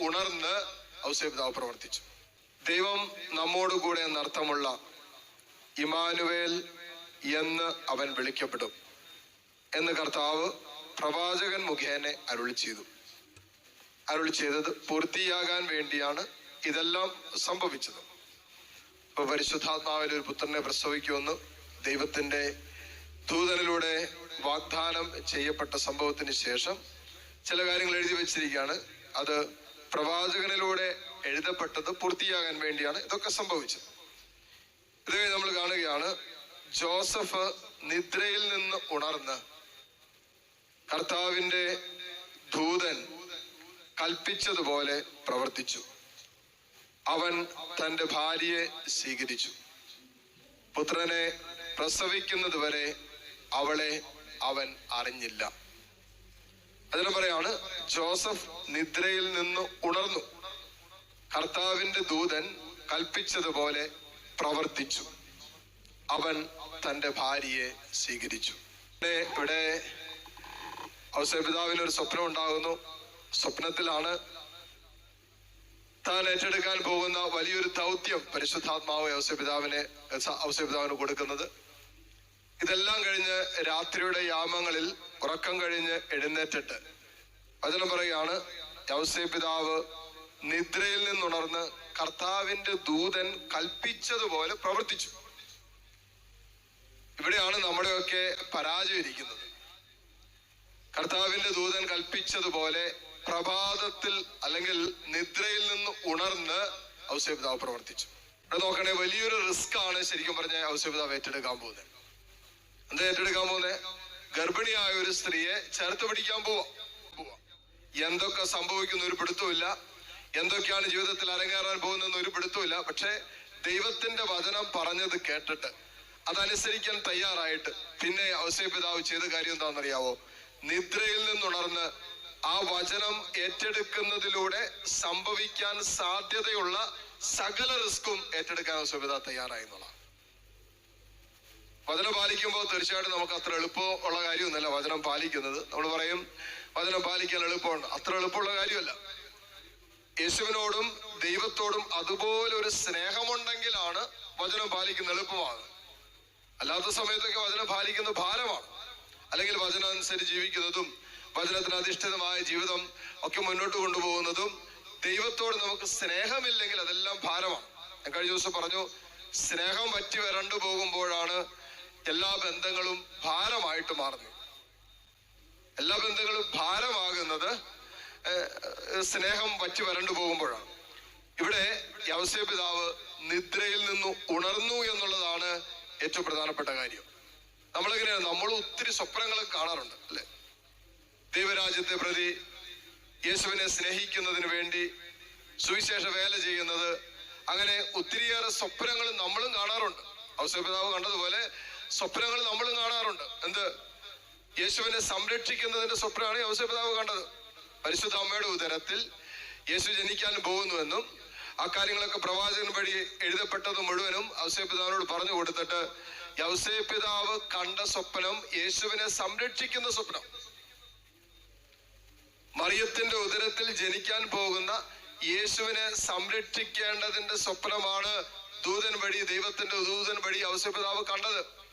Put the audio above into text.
ഉണർന്ന് ഔസേപിതാവ് പ്രവർത്തിച്ചു. ദൈവം നമ്മോടുകൂടെ എന്നർത്ഥമുള്ള ഇമാനുവേൽ എന്ന് അവൻ വിളിക്കപ്പെടും എന്ന് കർത്താവ് പ്രവാചകൻ മുഖേന അരുളി ചെയ്തു. അരുളി ചെയ്തത് പൂർത്തിയാകാൻ വേണ്ടിയാണ് ഇതെല്ലാം സംഭവിച്ചത്. ഇപ്പൊ പരിശുദ്ധാത്മാവിൽ ഒരു പുത്രനെ പ്രസവിക്കുമെന്ന് ദൈവത്തിന്റെ ദൂതനിലൂടെ വാഗ്ദാനം ചെയ്യപ്പെട്ട സംഭവത്തിന് ശേഷം ചില കാര്യങ്ങൾ എഴുതി വെച്ചിരിക്കുകയാണ്. അത് പ്രവാചകനിലൂടെ എഴുതപ്പെട്ടത് പൂർത്തിയാകാൻ വേണ്ടിയാണ് ഇതൊക്കെ സംഭവിച്ചത്. ഇത് നമ്മൾ കാണുകയാണ്. ജോസഫ് നിദ്രയിൽ നിന്ന് ഉണർന്ന് കർത്താവിന്റെ ദൂതൻ കൽപ്പിച്ചതുപോലെ പ്രവർത്തിച്ചു. അവൻ തന്റെ ഭാര്യയെ സ്വീകരിച്ചു. പുത്രനെ പ്രസവിക്കുന്നതുവരെ അവളെ അവൻ അറിഞ്ഞില്ല. അതിന് പറയാണ് ജോസഫ് നിദ്രയിൽ നിന്ന് ഉണർന്നു. കർത്താവിന്റെ ദൂതൻ കൽപ്പിച്ചതുപോലെ പ്രവർത്തിച്ചു. അവൻ തന്റെ ഭാര്യയെ സ്വീകരിച്ചു. ഇവിടെ ഔസേപിതാവിന് ഒരു സ്വപ്നം ഉണ്ടാകുന്നു. സ്വപ്നത്തിലാണ് താൻ ഏറ്റെടുക്കാൻ പോകുന്ന വലിയൊരു ദൗത്യം പരിശുദ്ധാത്മാവ് ഔസപിതാവിനെ ഔസപിതാവിന് കൊടുക്കുന്നത്. ഇതെല്ലാം കഴിഞ്ഞ് രാത്രിയുടെ യാമങ്ങളിൽ ഉറക്കം കഴിഞ്ഞ് എഴുന്നേറ്റിട്ട് വചനം പറയുകയാണ് പിതാവ് നിദ്രയിൽ നിന്നുണർന്ന് കർത്താവിന്റെ ദൂതൻ കൽപ്പിച്ചതുപോലെ പ്രവർത്തിച്ചു. ഇവിടെയാണ് നമ്മുടെയൊക്കെ പരാജയം ഇരിക്കുന്നത് കർത്താവിന്റെ ദൂതൻ കൽപ്പിച്ചതുപോലെ പ്രഭാതത്തിൽ അല്ലെങ്കിൽ നിദ്രയിൽ നിന്ന് ഉണർന്ന് ഔസേപിതാവ് പ്രവർത്തിച്ചു. നോക്കണേ വലിയൊരു റിസ്ക് ആണ് ശരിക്കും പറഞ്ഞ ഔസേപിതാവ് ഏറ്റെടുക്കാൻ പോകുന്നത്. എന്താ ഏറ്റെടുക്കാൻ പോകുന്നത് ഗർഭിണിയായ ഒരു സ്ത്രീയെ ചേർത്ത് പിടിക്കാൻ പോവാ. എന്തൊക്കെ സംഭവിക്കുന്ന ഒരു പിടുത്തമില്ല എന്തൊക്കെയാണ് ജീവിതത്തിൽ അരങ്ങേറാൻ പോകുന്നതെന്ന് ഒരു പിടുത്തമില്ല പക്ഷേ ദൈവത്തിന്റെ വചനം പറഞ്ഞത് കേട്ടിട്ട് അതനുസരിക്കാൻ തയ്യാറായിട്ട് പിന്നെ ഔസേപിതാവ് ചെയ്ത കാര്യം എന്താണെന്നറിയാവോ? നിദ്രയിൽ നിന്നുണർന്ന് ആ വചനം ഏറ്റെടുക്കുന്നതിലൂടെ സംഭവിക്കാൻ സാധ്യതയുള്ള സകല റിസ്ക്കും ഏറ്റെടുക്കാൻ സുബിത തയ്യാറായി എന്നുള്ളതാണ്. വചനം പാലിക്കുമ്പോൾ തീർച്ചയായിട്ടും നമുക്ക് അത്ര എളുപ്പമുള്ള കാര്യമൊന്നുമല്ല വചനം പാലിക്കുന്നത്. നമ്മൾ പറയും വചനം പാലിക്കാൻ എളുപ്പമുണ്ട്. അത്ര എളുപ്പമുള്ള കാര്യമല്ല. യേശുവിനോടും ദൈവത്തോടും അതുപോലെ ഒരു സ്നേഹമുണ്ടെങ്കിലാണ് വചനം പാലിക്കുന്ന എളുപ്പമാണ്. അല്ലാത്ത സമയത്തൊക്കെ വചനം പാലിക്കുന്ന ഭാരമാണ്. അല്ലെങ്കിൽ വചനം അനുസരിച്ച് ജീവിക്കുന്നതും വചനത്തിന് അധിഷ്ഠിതമായ ജീവിതം ഒക്കെ മുന്നോട്ട് കൊണ്ടുപോകുന്നതും ദൈവത്തോട് നമുക്ക് സ്നേഹമില്ലെങ്കിൽ അതെല്ലാം ഭാരമാണ്. ഞാൻ കഴിഞ്ഞ ദിവസം പറഞ്ഞു സ്നേഹം പറ്റി വരണ്ടു പോകുമ്പോഴാണ് എല്ലാ ബന്ധങ്ങളും ഭാരമായിട്ട് മാറുന്നു. എല്ലാ ബന്ധങ്ങളും ഭാരമാകുന്നത് സ്നേഹം വറ്റി വരണ്ടു പോകുമ്പോഴാണ്. ഇവിടെ യവസ്യ പിതാവ് നിദ്രയിൽ നിന്ന് ഉണർന്നു എന്നുള്ളതാണ് ഏറ്റവും പ്രധാനപ്പെട്ട കാര്യം. നമ്മളിങ്ങനെയാണ് നമ്മൾ ഒത്തിരി സ്വപ്നങ്ങൾ കാണാറുണ്ട് അല്ലെ? ദൈവരാജ്യത്തെ പ്രതി യേശുവിനെ സ്നേഹിക്കുന്നതിന് വേണ്ടി സുവിശേഷ വേല ചെയ്യുന്നത് അങ്ങനെ ഒത്തിരിയേറെ സ്വപ്നങ്ങൾ നമ്മളും കാണാറുണ്ട്. ഔസപിതാവ് കണ്ടതുപോലെ സ്വപ്നങ്ങൾ നമ്മൾ കാണാറുണ്ട്. എന്ത്? യേശുവിനെ സംരക്ഷിക്കുന്നതിന്റെ സ്വപ്നമാണ് ഔസപിതാവ് കണ്ടത്. പരിശുദ്ധ അമ്മയുടെ ഉദരത്തിൽ യേശു ജനിക്കാൻ പോകുന്നുവെന്നും ആ കാര്യങ്ങളൊക്കെ പ്രവാചകൻ വഴി എഴുതപ്പെട്ടത് മുഴുവനും ഔസേപിതാവിനോട് പറഞ്ഞു കൊടുത്തിട്ട് യൗസേപിതാവ് കണ്ട സ്വപ്നം യേശുവിനെ സംരക്ഷിക്കുന്ന സ്വപ്നം. മറിയത്തിന്റെ ഉദരത്തിൽ ജനിക്കാൻ പോകുന്ന യേശുവിനെ സംരക്ഷിക്കേണ്ടതിന്റെ സ്വപ്നമാണ് ദൂതൻ വഴി ദൈവത്തിന്റെ ദൂതൻ വഴി ഔസേപിതാവ് കണ്ടത്.